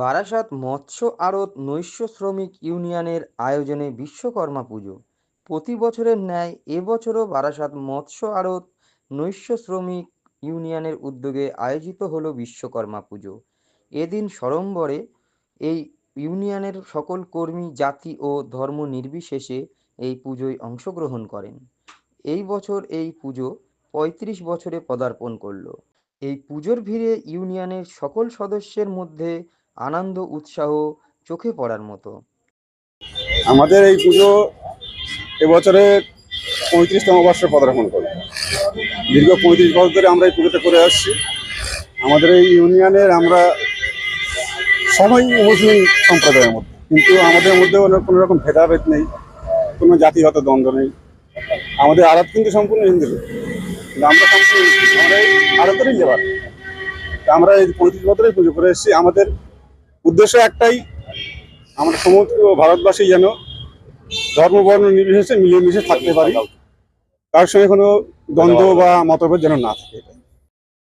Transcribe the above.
বারাসাত মৎস্য আড়ত নৈশ শ্রমিক ইউনিয়নের আয়োজনে বিশ্বকর্মা পুজো। প্রতি বছরের ন্যায় এবছরও বারাসাত মৎস্য আড়ত নৈশ শ্রমিক ইউনিয়নের উদ্যোগে আয়োজিত হলো বিশ্বকর্মা পুজো। এদিন সড়ম্বরে এই ইউনিয়নের সকল কর্মী, জাতি ও ধর্ম নির্বিশেষে এই পুজোয় অংশগ্রহণ করেন। এই বছর এই পুজো পঁয়ত্রিশ বছরে পদার্পণ করল। এই পুজোর ভিড়ে ইউনিয়নের সকল সদস্যের মধ্যে আনন্দ, উৎসাহ চোখে পড়ার মতো। আমাদের এই পুজো এবছরে পঁয়ত্রিশতম বর্ষে পদার্পণ করবে দীর্ঘ পঁয়ত্রিশ বছর ধরে আমরা এই পুজোটা করে আসছি। আমাদের এই ইউনিয়নের আমরা সবাই মুসলিম সম্প্রদায়ের মধ্যে। কিন্তু আমাদের মধ্যে কোনো রকম ভেদাভেদ নেই, কোনো জাতিগত দ্বন্দ্ব নেই। আমাদের আড়ত কিন্তু সম্পূর্ণ হিন্দু। আমরা সম্পূর্ণ এই আড়তেরই লেবার আমরা এই পঁয়ত্রিশ বছরেই পুজো করে এসেছি। আমাদের উদ্দেশ্য একটাই, আমরা সমস্ত ভারতবাসী যেন ধর্ম বর্ণ নির্বিশেষে মিলেমিশে থাকতে পারি। তার সঙ্গে কোনো দ্বন্দ্ব বা মতভেদ যেন না থাকে।